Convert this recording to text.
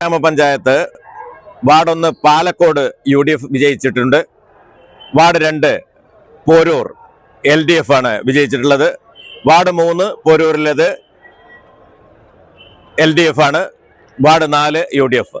ഗ്രാമപഞ്ചായത്ത് വാർഡ് ഒന്ന് Palakkode U D F വിജയിച്ചിട്ടുണ്ട്. വാർഡ് രണ്ട് പോരൂർ എൽ ഡി എഫ് ആണ് വിജയിച്ചിട്ടുള്ളത്. വാർഡ് മൂന്ന് പോരൂരിലേത് എൽ ഡി എഫ് ആണ്. വാർഡ് നാല് യു ഡി എഫ്.